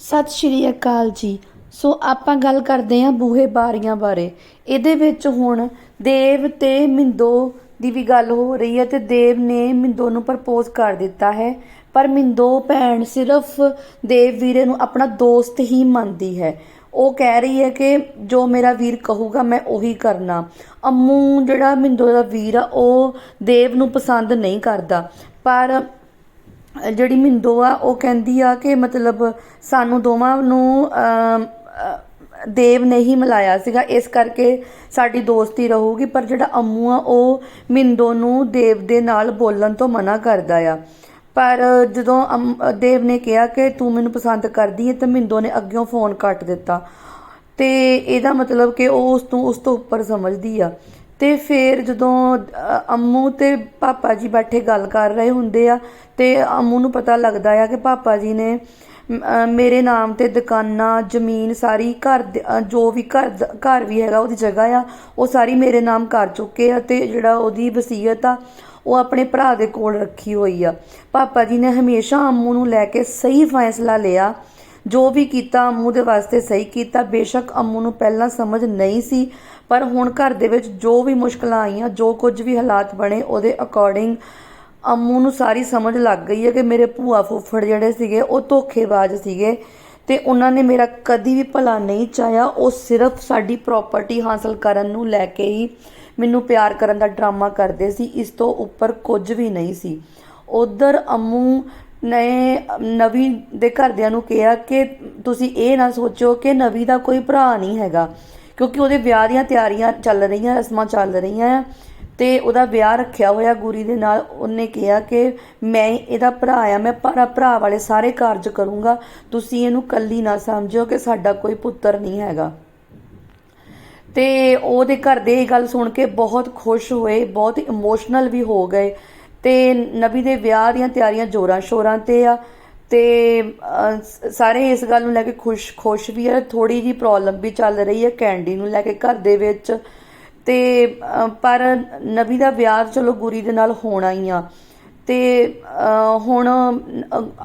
ਸਤਿ ਸ਼੍ਰੀ ਅਕਾਲ ਜੀ। ਸੋ ਆਪਾਂ ਗੱਲ ਕਰਦੇ ਹਾਂ ਬੂਹੇ ਬਾਰੀਆਂ ਬਾਰੇ। ਇਹਦੇ ਵਿੱਚ ਹੁਣ ਦੇਵ ਤੇ ਮਿੰਦੋ ਦੀ ਵੀ ਗੱਲ ਹੋ ਰਹੀ ਹੈ ਤੇ ਦੇਵ ਨੇ ਮਿੰਦੋ ਨੂੰ ਪ੍ਰਪੋਜ਼ ਕਰ ਦਿੱਤਾ ਹੈ। ਪਰ ਮਿੰਦੋ ਭੈਣ ਸਿਰਫ ਦੇਵ ਵੀਰੇ ਨੂੰ ਆਪਣਾ ਦੋਸਤ ਹੀ ਮੰਨਦੀ ਹੈ। ਉਹ ਕਹਿ ਰਹੀ ਹੈ ਕਿ ਜੋ ਮੇਰਾ ਵੀਰ ਕਹੂਗਾ ਮੈਂ ਉਹੀ ਕਰਨਾ। ਅੰਮੂ ਜਿਹੜਾ ਮਿੰਦੋ ਦਾ ਵੀਰ ਆ, ਉਹ ਦੇਵ ਨੂੰ ਪਸੰਦ ਨਹੀਂ ਕਰਦਾ। ਪਰ ਜਿਹੜੀ ਮਿੰਦੋ ਆ, ਉਹ ਕਹਿੰਦੀ ਆ ਕਿ ਮਤਲਬ ਸਾਨੂੰ ਦੋਵਾਂ ਨੂੰ ਦੇਵ ਨੇ ਹੀ ਮਿਲਾਇਆ ਸੀਗਾ। ਇਸ ਕਰਕੇ ਸਾਡੀ ਦੋਸਤੀ ਰਹੂਗੀ, ਪਰ ਜਿਹੜਾ ਅੰਮੂ ਆ, ਉਹ ਮਿੰਦੋ ਨੂੰ ਦੇਵ ਦੇ ਨਾਲ ਬੋਲਣ ਤੋਂ ਮਨਾ ਕਰਦਾ ਆ। ਪਰ ਜਦੋਂ ਅੰਮ- ਦੇਵ ਨੇ ਕਿਹਾ ਕਿ ਤੂੰ ਮੈਨੂੰ ਪਸੰਦ ਕਰਦੀ ਹੈ ਤਾਂ ਮਿੰਦੋ ਨੇ ਅੱਗਿਓਂ ਫੋਨ ਕੱਟ ਦਿੱਤਾ। ਤੇ ਇਹਦਾ ਮਤਲਬ ਕਿ ਉਹ ਉਸ ਤੋਂ ਉਸ ਤੋਂ ਉੱਪਰ ਸਮਝਦੀ ਆ। ਤੇ ਫਿਰ ਜਦੋਂ ਅੰਮੂ ਅਤੇ ਪਾਪਾ ਜੀ ਬੈਠੇ ਗੱਲ ਕਰ ਰਹੇ ਹੁੰਦੇ ਆ ਅਤੇ ਅੰਮੂ ਨੂੰ ਪਤਾ ਲੱਗਦਾ ਆ ਕਿ ਪਾਪਾ ਜੀ ਨੇ ਮੇਰੇ ਨਾਮ ਤੇ ਦੁਕਾਨਾਂ, ਜ਼ਮੀਨ ਸਾਰੀ ਘਰ ਦੇ- ਜੋ ਵੀ ਘਰ ਦਾ- ਘਰ ਵੀ ਹੈਗਾ ਉਹਦੀ ਜਗ੍ਹਾ ਆ, ਉਹ ਸਾਰੀ ਮੇਰੇ ਨਾਮ ਕਰ ਚੁੱਕੇ ਆ ਅਤੇ ਜਿਹੜਾ ਉਹਦੀ ਵਸੀਅਤ ਆ, ਉਹ ਆਪਣੇ ਭਰਾ ਦੇ ਕੋਲ ਰੱਖੀ ਹੋਈ ਆ। ਪਾਪਾ ਜੀ ਨੇ ਹਮੇਸ਼ਾ ਅੰਮੂ ਨੂੰ ਲੈ ਕੇ ਸਹੀ ਫੈਸਲਾ ਲਿਆ। ਜੋ ਵੀ ਕੀਤਾ ਅੰਮੂ ਦੇ ਵਾਸਤੇ ਸਹੀ ਕੀਤਾ, ਬੇਸ਼ੱਕ ਅੰਮੂ ਨੂੰ ਪਹਿਲਾਂ ਸਮਝ ਨਹੀਂ ਸੀ ਪਰ ਹੁਣ ਘਰ ਦੇ ਵਿੱਚ ਜੋ ਵੀ ਮੁਸ਼ਕਲਾਂ ਆਈਆਂ, ਜੋ ਕੁਝ ਵੀ ਹਾਲਾਤ ਬਣੇ, ਉਹਦੇ ਅਕੋਰਡਿੰਗ ਅੰਮੂ ਨੂੰ ਸਾਰੀ ਸਮਝ ਲੱਗ ਗਈ ਹੈ ਕਿ ਮੇਰੇ ਭੂਆ ਫੁੱਫੜ ਜਿਹੜੇ ਸੀਗੇ, ਉਹ ਧੋਖੇਬਾਜ਼ ਸੀਗੇ ਤੇ ਉਹਨਾਂ ਨੇ ਮੇਰਾ ਕਦੀ ਵੀ ਭਲਾ ਨਹੀਂ ਚਾਹਿਆ। ਉਹ ਸਿਰਫ ਸਾਡੀ ਪ੍ਰਾਪਰਟੀ ਹਾਸਲ ਕਰਨ ਨੂੰ ਲੈ ਕੇ ਹੀ ਮੈਨੂੰ ਪਿਆਰ ਕਰਨ ਦਾ ਡਰਾਮਾ ਕਰਦੇ ਸੀ। ਇਸ ਤੋਂ ਉੱਪਰ ਕੁਝ ਵੀ ਨਹੀਂ ਸੀ। ਉਧਰ ਅੰਮੂ ਨੇ ਨਵੀ ਦੇ ਘਰਦਿਆਂ ਨੂੰ ਕਿਹਾ ਕਿ ਤੁਸੀਂ ਇਹ ਨਾ ਸੋਚੋ ਕਿ ਨਵੀ ਦਾ ਕੋਈ ਭਰਾ ਨਹੀਂ ਹੈਗਾ। ਕਿਉਂਕਿ ਉਹਦੇ ਵਿਆਹ ਦੀਆਂ ਤਿਆਰੀਆਂ ਚੱਲ ਰਹੀਆਂ, ਰਸਮਾਂ ਚੱਲ ਰਹੀਆਂ ਆ। ਤੇ ਉਹਦਾ ਵਿਆਹ ਰੱਖਿਆ ਹੋਇਆ ਗੁਰੀ ਦੇ ਨਾਲ, ਉਹਨੇ ਕਿਹਾ ਕਿ ਮੈਂ ਇਹਦਾ ਭਰਾ ਆ, ਮੈਂ ਭਰਾ ਭਰਾ ਵਾਲੇ ਸਾਰੇ ਕਾਰਜ ਕਰੂੰਗਾ। ਤੁਸੀਂ ਇਹਨੂੰ ਕੱਲੀ ਨਾ ਸਮਝਿਓ ਕਿ ਸਾਡਾ ਕੋਈ ਪੁੱਤਰ ਨਹੀਂ ਹੈਗਾ। ਤੇ ਉਹਦੇ ਘਰ ਦੇ ਇਹ ਗੱਲ ਸੁਣ ਕੇ ਬਹੁਤ ਖੁਸ਼ ਹੋਏ, ਬਹੁਤ ਇਮੋਸ਼ਨਲ ਵੀ ਹੋ ਗਏ। ਤੇ ਨਬੀ ਦੇ ਵਿਆਹ ਦੀਆਂ ਤਿਆਰੀਆਂ ਜੋਰਾਂ ਸ਼ੋਰਾਂ ਤੇ ਆ। ਤੇ ਸਾਰੇ ਇਸ ਗੱਲ ਨੂੰ ਲੈ ਕੇ ਖੁਸ਼ ਖੁਸ਼ ਵੀ ਹੈ ਥੋੜੀ ਜੀ ਪ੍ਰੋਬਲਮ ਵੀ ਚੱਲ ਰਹੀ ਹੈ ਕੈਂਡੀ ਨੂੰ ਲੈ ਕੇ ਘਰ ਦੇ ਵਿੱਚ। ਤੇ ਪਰ ਨਵੀ ਦਾ ਵਿਆਹ ਚਲੋ ਗੁਰੀ ਦੇ ਨਾਲ ਹੋਣਾ ਹੀ ਆ। ਤੇ ਹੁਣ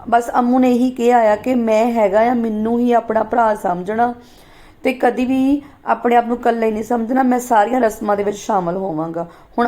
ਬਸ ਅੰਮੂ ਨੇ ਇਹੀ ਕਿਹਾ ਆ ਕਿ ਮੈਂ ਹੈਗਾ ਆ, ਮੈਨੂੰ ਹੀ ਆਪਣਾ ਭਰਾ ਸਮਝਣਾ। ਤੇ ਕਦੀ ਵੀ ਆਪਣੇ ਆਪ ਨੂੰ ਇਕੱਲਾ ਹੀ ਨਹੀਂ ਸਮਝਣਾ, ਮੈਂ ਸਾਰੀਆਂ ਰਸਮਾਂ ਦੇ ਵਿੱਚ ਸ਼ਾਮਲ ਹੋਵਾਂਗਾ। ਹੁਣ